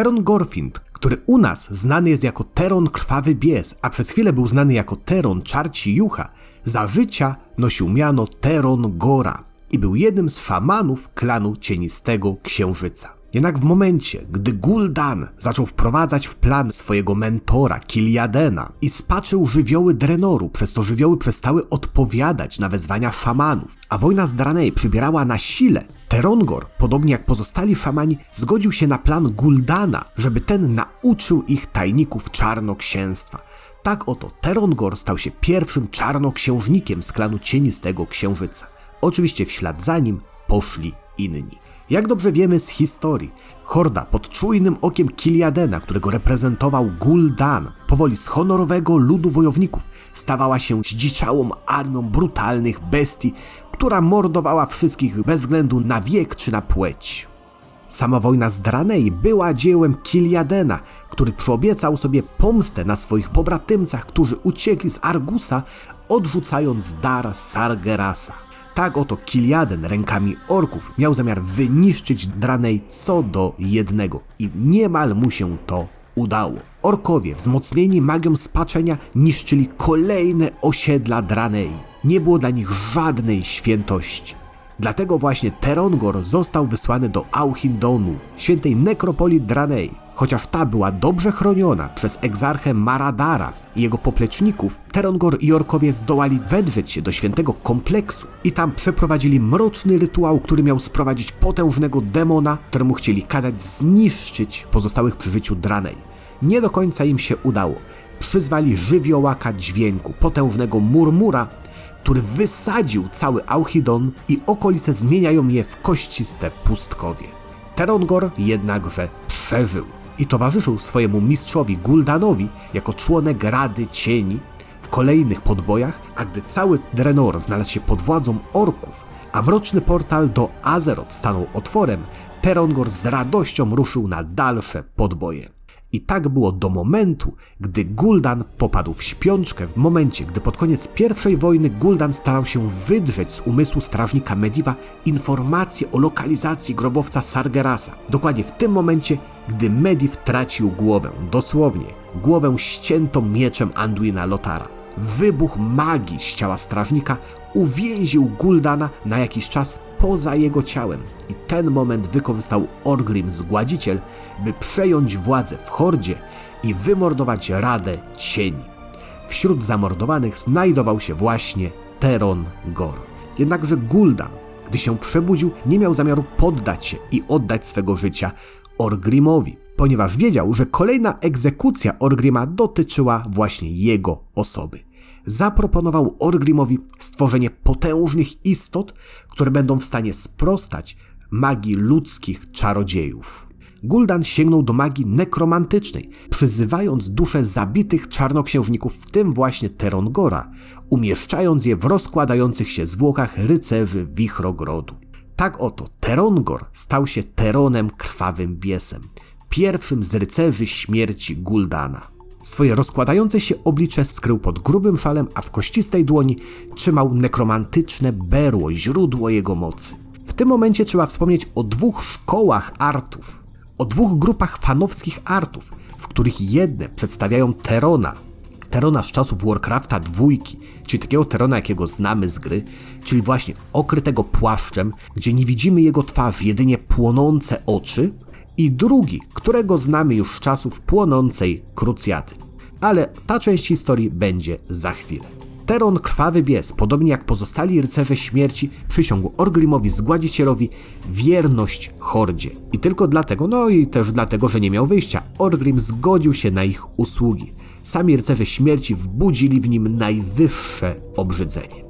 Teron Gorfind, który u nas znany jest jako Teron Krwawy Bies, a przez chwilę był znany jako Teron Czarci Jucha, za życia nosił miano Teron Gora i był jednym z szamanów klanu Cienistego Księżyca. Jednak w momencie, gdy Gul'dan zaczął wprowadzać w plan swojego mentora Kiliadena i spaczył żywioły Drenoru, przez co żywioły przestały odpowiadać na wezwania szamanów, a wojna z Dranej przybierała na sile, Terongor, podobnie jak pozostali szamani, zgodził się na plan Guldana, żeby ten nauczył ich tajników czarnoksięstwa. Tak oto Terongor stał się pierwszym czarnoksiężnikiem z klanu Cienistego Księżyca. Oczywiście w ślad za nim poszli inni. Jak dobrze wiemy z historii, horda pod czujnym okiem Kiliadena, którego reprezentował Gul'dan, powoli z honorowego ludu wojowników, stawała się zdziczałą armią brutalnych bestii, która mordowała wszystkich bez względu na wiek czy na płeć. Sama wojna z Dranej była dziełem Kiliadena, który przyobiecał sobie pomstę na swoich pobratymcach, którzy uciekli z Argusa, odrzucając dar Sargerasa. Tak oto Kiliaden rękami orków miał zamiar wyniszczyć Dranej co do jednego i niemal mu się to udało. Orkowie, wzmocnieni magią spaczenia, niszczyli kolejne osiedla Dranej. Nie było dla nich żadnej świętości. Dlatego właśnie Terongor został wysłany do Auchindonu, świętej nekropolii Dranej. Chociaż ta była dobrze chroniona przez egzarchę Maradara i jego popleczników, Terongor i Orkowie zdołali wedrzeć się do świętego kompleksu i tam przeprowadzili mroczny rytuał, który miał sprowadzić potężnego demona, któremu chcieli kazać zniszczyć pozostałych przy życiu Dranej. Nie do końca im się udało. Przyzwali żywiołaka dźwięku, potężnego murmura, który wysadził cały Auchidon i okolice zmieniają je w kościste pustkowie. Terongor jednakże przeżył i towarzyszył swojemu mistrzowi Guldanowi jako członek Rady Cieni w kolejnych podbojach, a gdy cały Drenor znalazł się pod władzą orków, a mroczny portal do Azeroth stanął otworem, Terongor z radością ruszył na dalsze podboje. I tak było do momentu, gdy Gul'dan popadł w śpiączkę, w momencie, gdy pod koniec pierwszej wojny Gul'dan starał się wydrzeć z umysłu strażnika Mediva informacje o lokalizacji grobowca Sargerasa. Dokładnie w tym momencie, gdy Mediv tracił głowę, dosłownie, głowę ściętą mieczem Anduina Lotara. Wybuch magii z ciała strażnika uwięził Guldana na jakiś czas poza jego ciałem i ten moment wykorzystał Orgrim Zgładziciel, by przejąć władzę w Hordzie i wymordować Radę Cieni. Wśród zamordowanych znajdował się właśnie Teron Gor. Jednakże Gul'dan, gdy się przebudził, nie miał zamiaru poddać się i oddać swego życia Orgrimowi, ponieważ wiedział, że kolejna egzekucja Orgrima dotyczyła właśnie jego osoby zaproponował Orgrimowi stworzenie potężnych istot, które będą w stanie sprostać magii ludzkich czarodziejów. Gul'dan sięgnął do magii nekromantycznej, przyzywając dusze zabitych czarnoksiężników, w tym właśnie Terongora, umieszczając je w rozkładających się zwłokach rycerzy Wichrogrodu. Tak oto Terongor stał się Teronem Krwawym Biesem, pierwszym z rycerzy śmierci Guldana. Swoje rozkładające się oblicze skrył pod grubym szalem, a w kościstej dłoni trzymał nekromantyczne berło, źródło jego mocy. W tym momencie trzeba wspomnieć o dwóch szkołach artów, o dwóch grupach fanowskich artów, w których jedne przedstawiają Terona, Terona z czasów Warcrafta dwójki, czyli takiego Terona, jakiego znamy z gry, czyli właśnie okrytego płaszczem, gdzie nie widzimy jego twarzy, jedynie płonące oczy, i drugi, którego znamy już z czasów płonącej krucjaty. Ale ta część historii będzie za chwilę. Teron Krwawy Bies, podobnie jak pozostali rycerze śmierci, przysiągł Orgrimowi Zgładzicielowi wierność Hordzie. I tylko dlatego, no i też dlatego, że nie miał wyjścia, Orgrim zgodził się na ich usługi. Sami rycerze śmierci wbudzili w nim najwyższe obrzydzenie.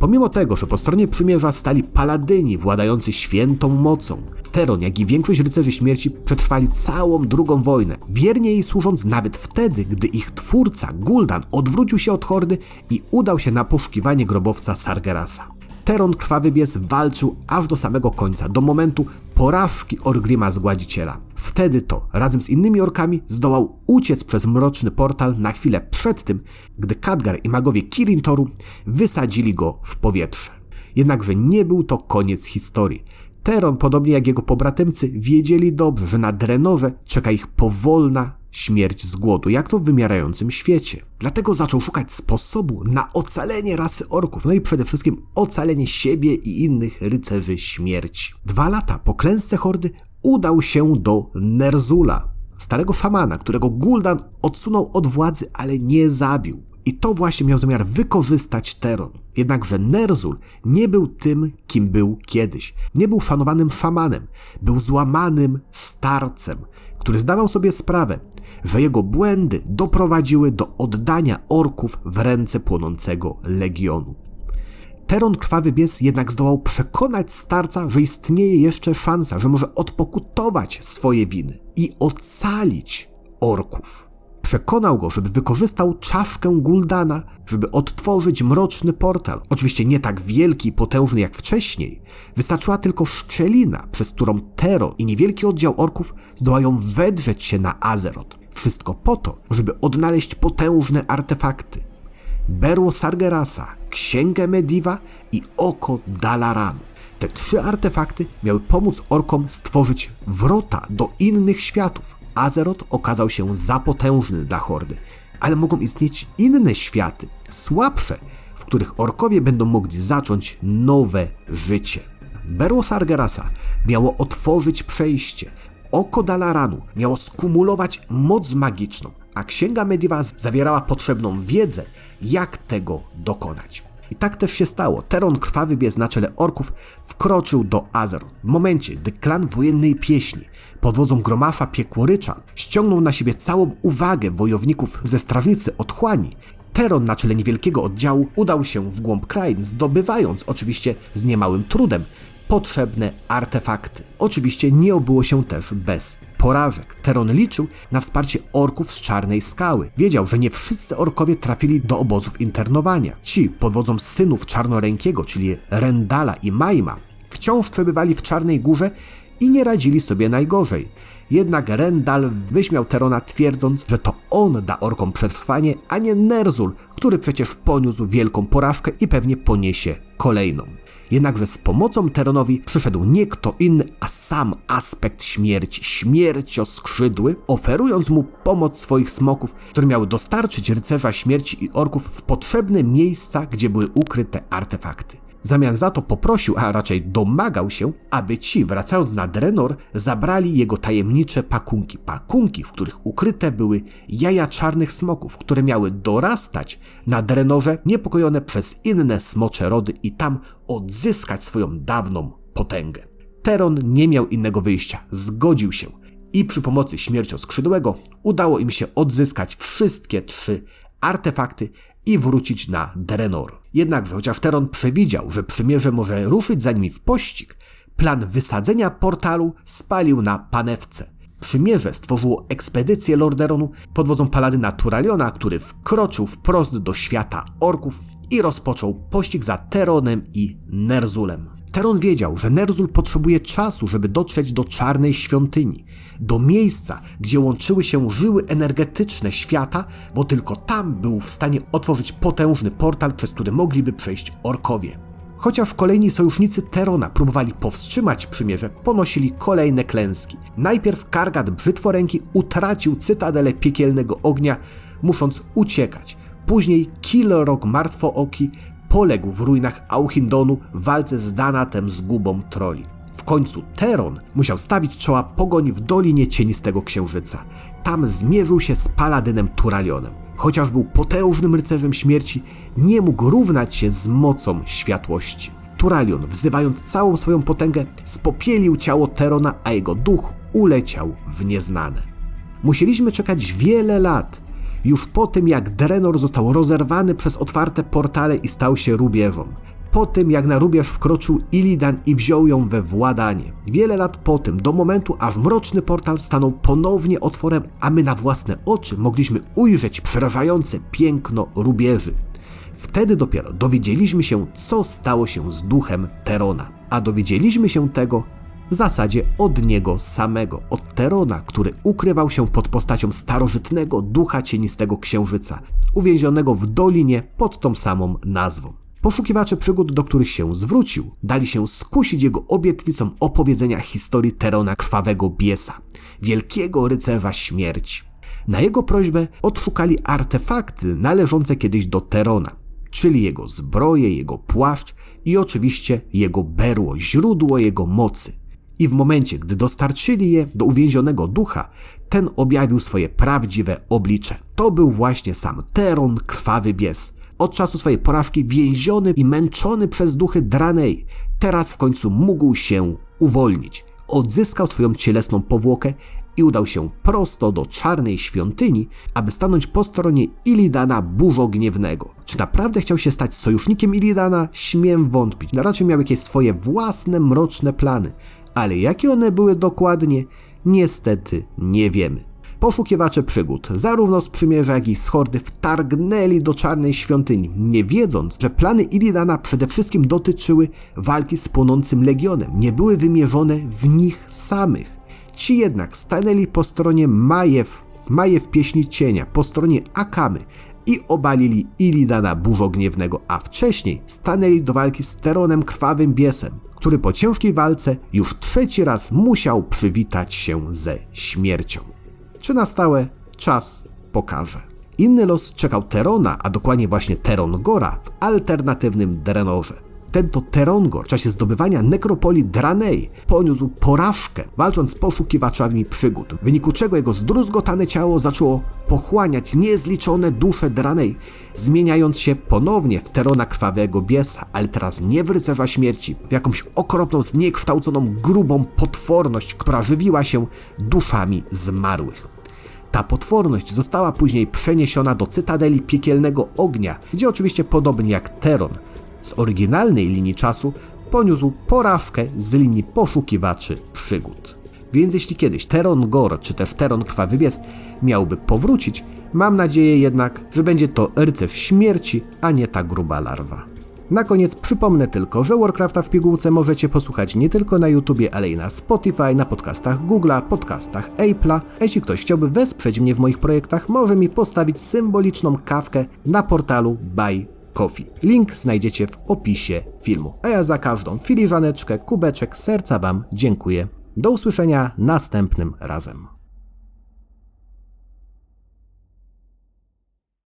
Pomimo tego, że po stronie przymierza stali paladyni władający świętą mocą, Teron, jak i większość rycerzy śmierci przetrwali całą drugą wojnę, wiernie jej służąc nawet wtedy, gdy ich twórca, Gul'dan, odwrócił się od hordy i udał się na poszukiwanie grobowca Sargerasa. Teron Krwawy Bies walczył aż do samego końca, do momentu porażki Orgrima Zgładziciela. Wtedy to, razem z innymi orkami, zdołał uciec przez mroczny portal na chwilę przed tym, gdy Khadgar i magowie Kirintoru wysadzili go w powietrze. Jednakże nie był to koniec historii. Teron, podobnie jak jego pobratymcy, wiedzieli dobrze, że na Drenorze czeka ich powolna śmierć z głodu, jak to w wymierającym świecie. Dlatego zaczął szukać sposobu na ocalenie rasy orków, no i przede wszystkim ocalenie siebie i innych rycerzy śmierci. Dwa lata po klęsce hordy udał się do Nerzula, starego szamana, którego Gul'dan odsunął od władzy, ale nie zabił. I to właśnie miał zamiar wykorzystać Teron. Jednakże Nerzul nie był tym, kim był kiedyś. Nie był szanowanym szamanem. Był złamanym starcem, który zdawał sobie sprawę, że jego błędy doprowadziły do oddania orków w ręce płonącego legionu. Teron Krwawy Bies jednak zdołał przekonać starca, że istnieje jeszcze szansa, że może odpokutować swoje winy i ocalić orków. Przekonał go, żeby wykorzystał czaszkę Guldana, żeby odtworzyć mroczny portal. Oczywiście nie tak wielki i potężny jak wcześniej. Wystarczyła tylko szczelina, przez którą Tero i niewielki oddział orków zdołają wedrzeć się na Azeroth. Wszystko po to, żeby odnaleźć potężne artefakty. Berło Sargerasa, Księgę Mediva i Oko Dalaranu. Te trzy artefakty miały pomóc orkom stworzyć wrota do innych światów. Azeroth okazał się za potężny dla hordy, ale mogą istnieć inne światy, słabsze, w których orkowie będą mogli zacząć nowe życie. Berło Sargerasa miało otworzyć przejście, oko Dalaranu miało skumulować moc magiczną, a księga Mediva zawierała potrzebną wiedzę, jak tego dokonać. I tak też się stało. Teron Krwawy Bies na czele orków wkroczył do Azeroth. W momencie, gdy klan wojennej pieśni pod wodzą Gromasza Piekłorycza ściągnął na siebie całą uwagę wojowników ze strażnicy Otchłani, Teron na czele niewielkiego oddziału udał się w głąb krain, zdobywając oczywiście z niemałym trudem potrzebne artefakty. Oczywiście nie obyło się też bez porażek. Teron liczył na wsparcie orków z Czarnej Skały. Wiedział, że nie wszyscy orkowie trafili do obozów internowania. Ci, pod wodzą synów Czarnorękiego, czyli Rendala i Majma, wciąż przebywali w Czarnej Górze i nie radzili sobie najgorzej. Jednak Rendal wyśmiał Terona twierdząc, że to on da orkom przetrwanie, a nie Nerzul, który przecież poniósł wielką porażkę i pewnie poniesie kolejną. Jednakże z pomocą Teronowi przyszedł nie kto inny, a sam aspekt śmierci, śmiercioskrzydły, oferując mu pomoc swoich smoków, które miały dostarczyć rycerza śmierci i orków w potrzebne miejsca, gdzie były ukryte artefakty. W zamian za to poprosił, a raczej domagał się, aby ci, wracając na Drenor, zabrali jego tajemnicze pakunki. Pakunki, w których ukryte były jaja czarnych smoków, które miały dorastać na Drenorze, niepokojone przez inne smocze rody i tam odzyskać swoją dawną potęgę. Teron nie miał innego wyjścia, zgodził się i przy pomocy śmiercioskrzydłego udało im się odzyskać wszystkie trzy artefakty i wrócić na Drenor. Jednakże chociaż Teron przewidział, że przymierze może ruszyć za nimi w pościg, plan wysadzenia portalu spalił na panewce. Przymierze stworzyło ekspedycję Lorderonu pod wodzą paladyna Turaliona, który wkroczył wprost do świata orków i rozpoczął pościg za Teronem i Nerzulem. Teron wiedział, że Nerzul potrzebuje czasu, żeby dotrzeć do czarnej świątyni, do miejsca, gdzie łączyły się żyły energetyczne świata, bo tylko tam był w stanie otworzyć potężny portal, przez który mogliby przejść orkowie. Chociaż kolejni sojusznicy Terona próbowali powstrzymać przymierze, ponosili kolejne klęski. Najpierw Kargat Brzytworęki utracił cytadelę piekielnego ognia, musząc uciekać. Później Kilorog Martwooki poległ w ruinach Auchindonu w walce z Danatem z gubą troli. W końcu Teron musiał stawić czoła pogoni w Dolinie Cienistego Księżyca. Tam zmierzył się z Paladynem Turalionem. Chociaż był potężnym rycerzem śmierci, nie mógł równać się z mocą światłości. Turalion, wzywając całą swoją potęgę, spopielił ciało Terona, a jego duch uleciał w nieznane. Musieliśmy czekać wiele lat, już po tym jak Drenor został rozerwany przez otwarte portale i stał się rubieżą. Po tym jak na rubież wkroczył Illidan i wziął ją we władanie. Wiele lat po tym, do momentu aż mroczny portal stanął ponownie otworem, a my na własne oczy mogliśmy ujrzeć przerażające piękno rubieży. Wtedy dopiero dowiedzieliśmy się, co stało się z duchem Terona. A dowiedzieliśmy się tego w zasadzie od niego samego, od Terona, który ukrywał się pod postacią starożytnego ducha cienistego księżyca, uwięzionego w dolinie pod tą samą nazwą. Poszukiwacze przygód, do których się zwrócił, dali się skusić jego obietnicą opowiedzenia historii Terona Krwawego Biesa, wielkiego rycerza śmierci. Na jego prośbę odszukali artefakty należące kiedyś do Terona, czyli jego zbroję, jego płaszcz i oczywiście jego berło, źródło jego mocy. I w momencie, gdy dostarczyli je do uwięzionego ducha, ten objawił swoje prawdziwe oblicze. To był właśnie sam Teron, krwawy bies. Od czasu swojej porażki więziony i męczony przez duchy Dranej, teraz w końcu mógł się uwolnić. Odzyskał swoją cielesną powłokę i udał się prosto do czarnej świątyni, aby stanąć po stronie Ilidana burzogniewnego. Czy naprawdę chciał się stać sojusznikiem Ilidana? Śmiem wątpić. Na raczej miał jakieś swoje własne mroczne plany, ale jakie one były dokładnie, niestety nie wiemy. Poszukiwacze przygód, zarówno z przymierza, jak i z hordy, wtargnęli do czarnej świątyni, nie wiedząc, że plany Ilidana przede wszystkim dotyczyły walki z płonącym legionem, nie były wymierzone w nich samych. Ci jednak stanęli po stronie Majew, Majew Pieśni Cienia, po stronie Akamy i obalili Ilidana Burzogniewnego, a wcześniej stanęli do walki z Teronem Krwawym Biesem, który po ciężkiej walce już trzeci raz musiał przywitać się ze śmiercią. Czy na stałe? Czas pokaże. Inny los czekał Terona, a dokładnie właśnie Terongora w alternatywnym Drenorze. Ten to Terongor w czasie zdobywania nekropolii Dranej poniósł porażkę, walcząc z poszukiwaczami przygód, w wyniku czego jego zdruzgotane ciało zaczęło pochłaniać niezliczone dusze Dranej, zmieniając się ponownie w Terona Krwawego Biesa, ale teraz nie w rycerza śmierci, w jakąś okropną, zniekształconą, grubą potworność, która żywiła się duszami zmarłych. Ta potworność została później przeniesiona do Cytadeli Piekielnego Ognia, gdzie oczywiście podobnie jak Teron, z oryginalnej linii czasu poniósł porażkę z linii poszukiwaczy przygód. Więc jeśli kiedyś Teron Gor czy też Teron Krwawy Bies miałby powrócić, mam nadzieję jednak, że będzie to rycerz śmierci, a nie ta gruba larwa. Na koniec przypomnę tylko, że Warcrafta w pigułce możecie posłuchać nie tylko na YouTubie, ale i na Spotify, na podcastach Google'a, podcastach Apple'a. Jeśli ktoś chciałby wesprzeć mnie w moich projektach, może mi postawić symboliczną kawkę na portalu Buy Coffee. Link znajdziecie w opisie filmu. A ja za każdą filiżaneczkę, kubeczek serca Wam dziękuję. Do usłyszenia następnym razem.